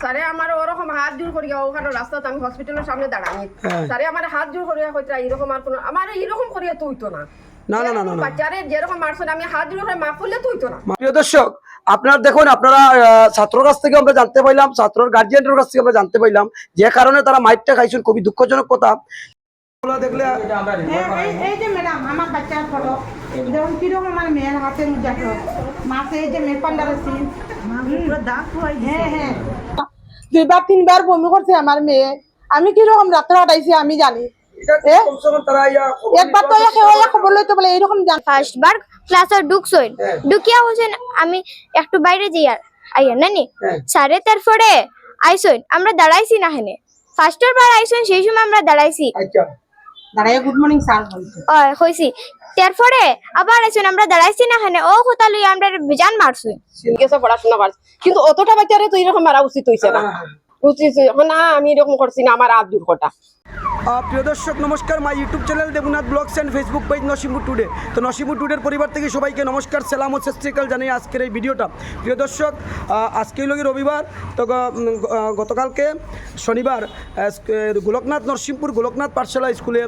স্যারে আমার ওরকম হাত জোর করিয়া ওখানে রাস্তাতে আমি হসপিটালের সামনে দাঁড়ানি। হ্যাঁ। স্যারে আমার হাত জোর করিয়া কইতা এরকম আর কোনো আমার এরকম করিয়া তুইতো না। না, না, না, না, না। বাচ্চারে যেরকম মারছো আমি হাত জোর করে মাফ করলে তুইতো না। প্রিয় দর্শক আপনারা দেখুন আপনারা ছাত্রর কাছ থেকে আমরা জানতে পাইলাম ছাত্রর গার্জিয়ানের কাছ থেকে আমরা জানতে পাইলাম যে কারণে তারা মাইটটা খাইছেন খুবই দুঃখজনক কথা। দেখলে হ্যাঁ, এই এই যে ম্যাডাম আমার বাচ্চার ফটো। কীরকম আমার মেয়ের হাতে মাসে এই যে পান্ডারের সিন দুইবার তিনবার বমি করছে আমার মেয়ে। আমি কীরকম রাত্রে হাঁটাইছি আমি জানি। এটা এ? কমসে কম তারা খবর একবার তো খবর লইতে বলে এইরকম ফার্স্ট বার ক্লাসে ঢুকছইন হ্যাঁ। ঢুকিয়া আমি একটু বাইরে যাই আর আইয়া নানি? হ্যাঁ। সাড়ে তারপরে আইসইন। আমরা দাঁড়াইছি না হেনে। ফার্স্টের বার আইসইন সেই সময় আমরা দাঁড়াইছি। আচ্ছা দাঁড়াই গুড মর্নিং স্যার বলছে। অয় হইছি তারপরে আবার আইসইন আমরা দাঁড়াইছি না হেনে ও কথা লই আমরা বিজান মারছি। গেছে পড়াশোনা করছি কিন্তু অতটা বাচ্চারে তো এরকম মারা উচিত হইছে না। হ্যাঁ, হ্যাঁ। উচিত না আমি এরকম করছি না আমার আব্দুর কথা। প্রিয় দর্শক নমস্কার। My YouTube channel Debnath vlogs and Facebook page Nasimpur today তো নসিমপুর টুডের পরিবার থেকে সবাইকে নমস্কার সালাম ও সস্ত্রীকাল জানিয়ে আজকের এই ভিডিওটা প্রিয় দর্শক আহ, আজকে হলো রবিবার? তো গতকালকে শনিবার গোলকনাথ নরসিংপুর গোলকনাথ পাঠশালা স্কুলে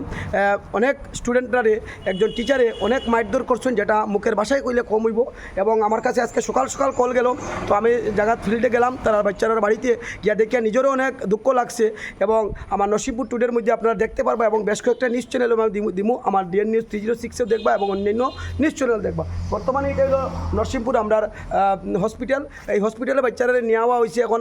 অনেক স্টুডেন্টরারে একজন টিচারে অনেক মারধর করছেন যেটা মুখের ভাষায় কইলে কম হইব। এবং আমার কাছে আজকে সকাল সকাল কল গেল। তো আমি জায়গা ফিল্ডে গেলাম তারা বাচ্চারা বাড়িতে গিয়া দেখিয়া নিজেরও অনেক দুঃখ লাগছে। এবং আমার নসিমপুর টুডের মধ্যে আপনারা দেখতে পারবা এবং বেশ কয়েকটা নিউজ চ্যানেল আমি দিমু আমার ডিএন নিউজ থ্রি জিরো সিক্সেও দেখবা এবং অন্যান্য নিউজ চ্যানেল দেখবা। বর্তমানে এটা হলো নরসিংপুর আমরা হসপিটাল এই হসপিটালে বাচ্চারা নিয়ে যাওয়া হয়েছে এখন।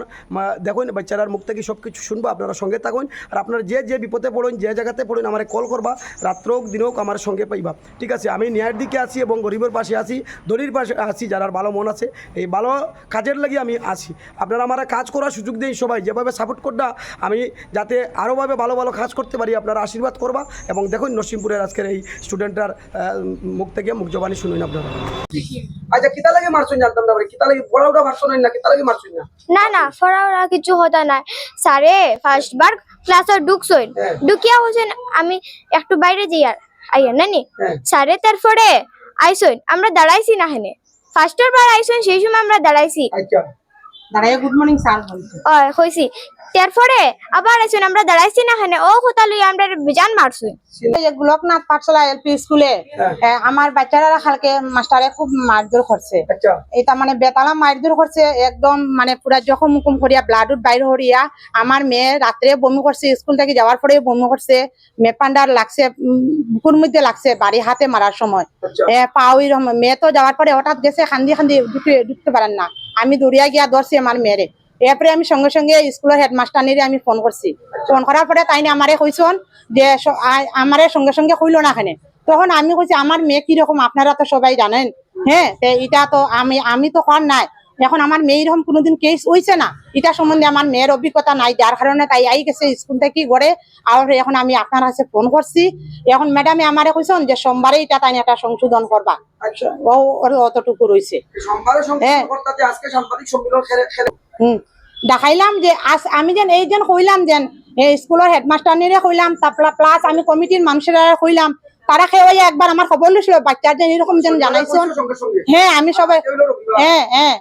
দেখুন, বাচ্চারার মুখ থেকে সব কিছু শুনব, আপনারা সঙ্গে থাকুন। আর আপনারা যে যে বিপদে পড়ুন, যে জায়গাতে পড়ুন, আমার কল করবা। রাত্র হোক, দিন হোক, আমার সঙ্গে পাইবা। ঠিক আছে, আমি ন্যায়ের দিকে আছি এবং গরিবের পাশে আছি দরির পাশে আছি যারা ভালো মন আছে, এই ভালো কাজের লাগি আমি আছি। আপনারা আমার কাজ করার সুযোগ দেই সবাই, যেভাবে সাপোর্ট করবা, আমি যাতে আরোভাবে ভালো ভালো কাজ করতে পারি আপনারা আশীর্বাদ করবা। এবং দেখুন নরসিংপুরের আজকের এই স্টুডেন্টটার মুখ থেকে মুখ জবানি শুনুন আপনারা। আচ্ছা কিতা লাগে মারছুন জানতাম না কিতা লাগে পড়াওটা না কিতা লাগে মারছুন না? না না কিছু হতা নাই। সারে ফার্স্ট বার ক্লাসে ঢুকছইন হ্যাঁ। ঢুকিয়া হচ্ছেন আমি একটু বাইরে যাই আর আইয়া নানি? হ্যাঁ। সাড়ে তারপরে আইসইন আমরা দাঁড়াইছি না হেনে। ফার্স্টের বার আইসইন সেই সময় আমরা দাঁড়াইছি। আচ্ছা। দাঁড়াই গুড মর্নিং স্যার বলছে। হইছি। তারপরে আবার আমরা দাঁড়াইছি না হেনে ও কথা লই আমরা বিজান মারছুই এই গোলকনাথ পাঠশালা এলপি স্কুলে হ্যাঁ। আমার বাচ্চারা কালকে মাস্টারে খুব মারধর করছে। আচ্ছা। এটা মানে বেতালা মারধর করছে একদম মানে পুরা জখম মুখম করিয়া ব্লাডুর বাইর হরিয়া আমার মেয়ে রাত্রে বমি করছে স্কুল থেকে যাওয়ার পরে বমি করছে মেপান্ডার লাগছে বুকুর মধ্যে লাগছে বাড়ি হাতে মারার সময়। আচ্ছা। এ পাও মেয়ে তো যাওয়ার পরে হঠাৎ গেছে খান্দি খান্দি ঢুকে ঢুকতে পারেন না। আমি দৌড়িয়া গিয়া ধরছি আমার মেয়েরে। এরপরে আমি সঙ্গে সঙ্গে স্কুলের হেডমাস্টারনিরে আমি ফোন করছি। ফোন করার পরে তাই আমারে কইছন যে আমারে সঙ্গে সঙ্গে কইলো না এখানে তখন আমি কইছি, আমার মেয়ে কীরকম? আপনারা তো সবাই জানেন। হ্যাঁ এটা তো আমি আমি তো কর নাই। এখন আমার মেয়ে এরকম কোনোদিন কেস হইছে না। এটা সম্বন্ধে আমার মেয়ের অভিজ্ঞতা নাই যার কারণে তাই আই গেছে স্কুল থেকে ঘরে। আর এখন আমি আপনার কাছে ফোন করছি। এখন ম্যাডামে আমারে কইছেন যে সোমবারে এটা তাই একটা সংশোধন করবা। আচ্ছা। ও অতটুকু রয়েছে হ্যাঁ। হুম। দেখাইলাম যে আজ আমি যেন এই যেন কইলাম যেন স্কুলের হেডমাস্টার নিরে কইলাম তারপর প্লাস আমি কমিটির মানুষের কইলাম তারা খেয়ে একবার আমার খবর লিছিল বাচ্চার যেন এরকম যেন জানাইছেন হ্যাঁ আমি সবাই। হ্যাঁ হ্যাঁ।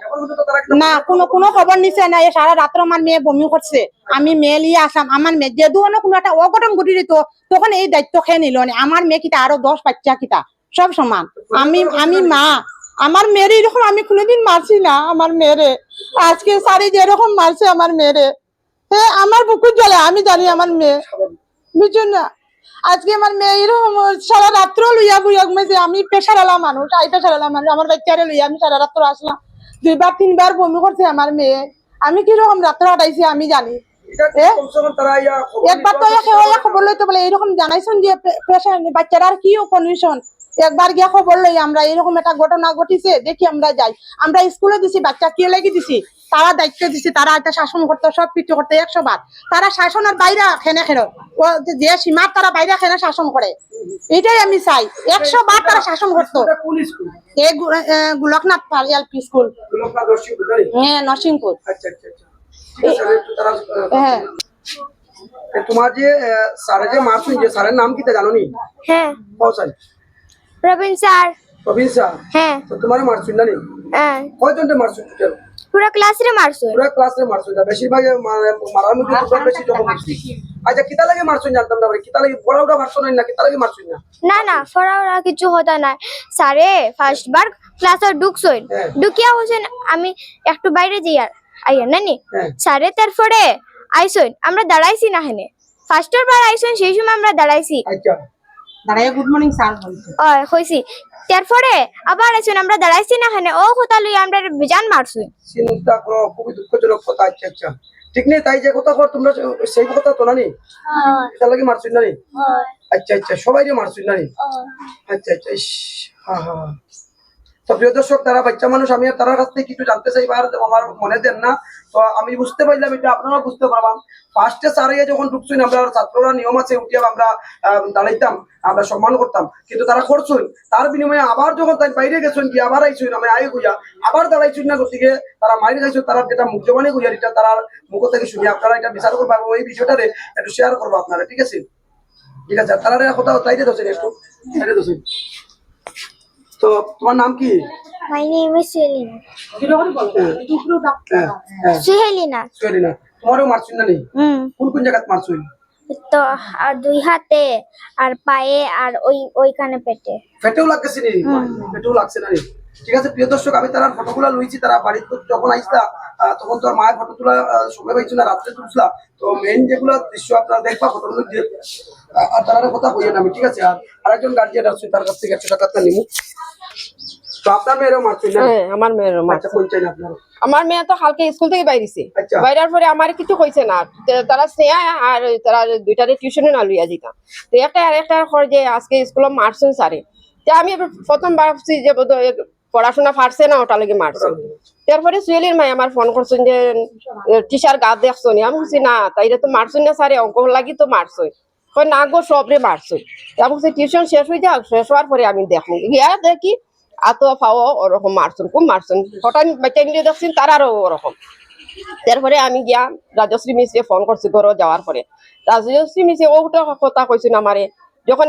না কোনো কোনো খবর নিছে না এই সারা রাত্র আমার মেয়ে বমি করছে। আমি মেয়ে লিয়ে আসলাম আমার মেয়ে যে ধরনের কোনো একটা অঘটন ঘটি দিত তখন এই দায়িত্ব খেয়ে নিল আমার মেয়ে কিতা আরও দশ বাচ্চা কিতা সব সমান। আমি আমি মা। আমার মেয়ের এরকম আমি কোনোদিন মারছি না আমার মেয়েরে। আজকে সারি যেরকম মারছে আমার মেয়েরে। হ্যাঁ আমার বুকুর জলে আমি জানি আমার মেয়ে। বুঝছ না? আজকে আমার মেয়ে এরকম সারা রাত্র লইয়া বুইয়া ঘুমাইছে। আমি পেশার আলা মানুষ আই পেশার আলা মানুষ। আমার বাচ্চারে লইয়া আমি সারা রাত্র আসলাম। দুইবার তিনবার বমি করছে আমার মেয়ে। আমি কীরকম রাত্র হাঁটাইছি আমি জানি। একবার তো খবর লইতে বলে এরকম জানাইছেন যে পেশা বাচ্চারা আর কি কন্ডিশন একবার গিয়া খবর লই আমরা এরকম একটা ঘটনা ঘটিছে দেখি আমরা যাই। আমরা স্কুলে দিছি বাচ্চা কে লাগি দিছি? তারা দায়িত্ব দিছি তারা একটা শাসন করতে সব কিছু করতে একশো বার। তারা শাসনের বাইরে খেনে খেলো। যে সীমার তারা বাইরে খেনে শাসন করে। এটাই আমি চাই। একশো বার তারা শাসন করতো। Golaknath LP school. হ্যাঁ নরসিংপুর। আচ্ছা আচ্ছা আচ্ছা। হ্যাঁ। তোমার যে আহ, স্যারে যে মারছুন যে স্যারের নাম কি তা জানো নি? হ্যাঁ। কও sir Robin sir. Robin sir? হ্যাঁ। তো তোমার মারছুন না নি হ্যাঁ। কয়জনটা মারছুন টোটাল পুরা ক্লাস রে মারছো? পুরো ক্লাসে মারছুন না বেশিরভাগ মারার মধ্যে তোমরা বেশি জমা করছি আচ্ছা কিতা লাগে মারছুন জানতাম না কিতা লাগে মারছুন না কিতা লাগে মারছুন না? না না কিছু হতা নাই। স্যারে ফার্স্ট বার ক্লাসে ঢুকছইন। হ্যাঁ। ঢুকিয়া হইছেন আমি একটু বাইরে যাই আর আইয়া নানি হ্যাঁ। স্যারে তারপরে আইসইন আমরা দাঁড়াইছি না হেনে। ফার্স্টের বার আইসইন সেই সময় আমরা দাঁড়াইছি। আচ্ছা। দাঁড়াইয়া গুড মর্নিং স্যার বলছে। ওই হইছি তারপরে আবার আইসইন আমরা দাঁড়াইছি না এখানে। ও কথা লই আমরা বিজান মারছি। চিন্তা করো খুবই দুঃখজনক কথা আচ্ছা আচ্ছা। ঠিক নেই তাই যে কথা কর তোমরা সেই কথা তো নানি? এটা লাগে মারছুন নানি? আচ্ছা আচ্ছা সবাই মারছুন না নি আচ্ছা আচ্ছা হ্যাঁ হ্যাঁ তো প্রিয় দর্শক, তারা বাচ্চা মানুষ, আমি আর তার কাছ থেকে কিছু জানতে চাইবার আমার মনে দেন না। তো আমি বুঝতে পারলাম, এটা আপনারা বুঝতে পারলাম ফার্স্টে স্যারে যখন ঢুকছেন, আমরা ছাত্ররা নিয়ম আছে, উঠিয়া আমরা দাঁড়াইতাম, আমরা সম্মান করতাম। কিন্তু তারা করছেন। তার বিনিময়ে আবার যখন তাই বাইরে গেছেন কি আবার আইছেন, আমি আই গুইয়া আবার দাঁড়াইছেন না গতিকে তারা মাইরে যাইছেন, তারা যেটা মুখ জবানি গুইয়া এটা তারা মুখ থেকে শুনি আপনারা এটা বিচার করব এবং এই বিষয়টারে একটু শেয়ার করব আপনারা, ঠিক আছে? ঠিক আছে, আর তারা কথা তাইরে দোষেন একটু তাইরে দোষেন তো তোমার নাম কি? My name is Selina Suhelina. Sorry না তোমারও মারছুন না নেই? হুম। কোন কোন জায়গাত মারছুন তো আর দুই হাতে আর পায়ে আর ওই ওইখানে পেটে। পেটেও লাগছে নি? পেটেও লাগছে না নি? ঠিক আছে প্রিয় দর্শক আমি তার ফটোগুলো লইছি তারা বাড়িতে যখন আইসলা তখন তো আর মায়ের ফটো তোলা সময় পাইছো না রাত্রে তুলছিলা। তো মেইন যেগুলো দৃশ্য আপনারা দেখবা মধ্যে আহ, আর তারা কথা হইয়া আমি ঠিক আছে? আর আরেকজন গার্জিয়ান আছে তার কাছ থেকে একশো টাকা নিমু। তো আপনার মেয়েরও মারছেন না হ্যাঁ আমার আচ্ছা কোন না আপনার আমার মেয়ে তো স্কুল থেকে বাইরেছে আচ্ছা। বাইরের পরে আমার কিছু না। তারা স্নেহা আর তারা দুইটারে টিউশনে না লইয়া যেতাম তো একটা আর একটা যে আজকে স্কুলে মারছেন স্যারে। তো আমি প্রথম ভাবছি যে বোধহয় পড়াশোনা ফাটছে না ওটা লাগে মারছে। তারপরে সুয়েলির মাই আমার ফোন করছেন যে টিচার গা দেখছ নি? আমি বলছি না তাইলে তো মারছেন না স্যারে অঙ্ক লাগি তো মারছই কই না গো সবরে মারছই আমি বলছি টিউশন শেষ হয়ে যাক শেষ হওয়ার পরে আমি দেখব গিয়া দেখি আতো ফাও ওরকম মারছেন খুব মারছেন। হঠাৎ বাচ্চা নিয়ে দেখছেন তারারও ওরকম। তারপরে আমি গিয়া রাজশ্রী মিশ্রে ফোন করছি ঘর যাওয়ার পরে। রাজশ্রী মিশ্রে ওটা কথা কইছেন আমারে। যখন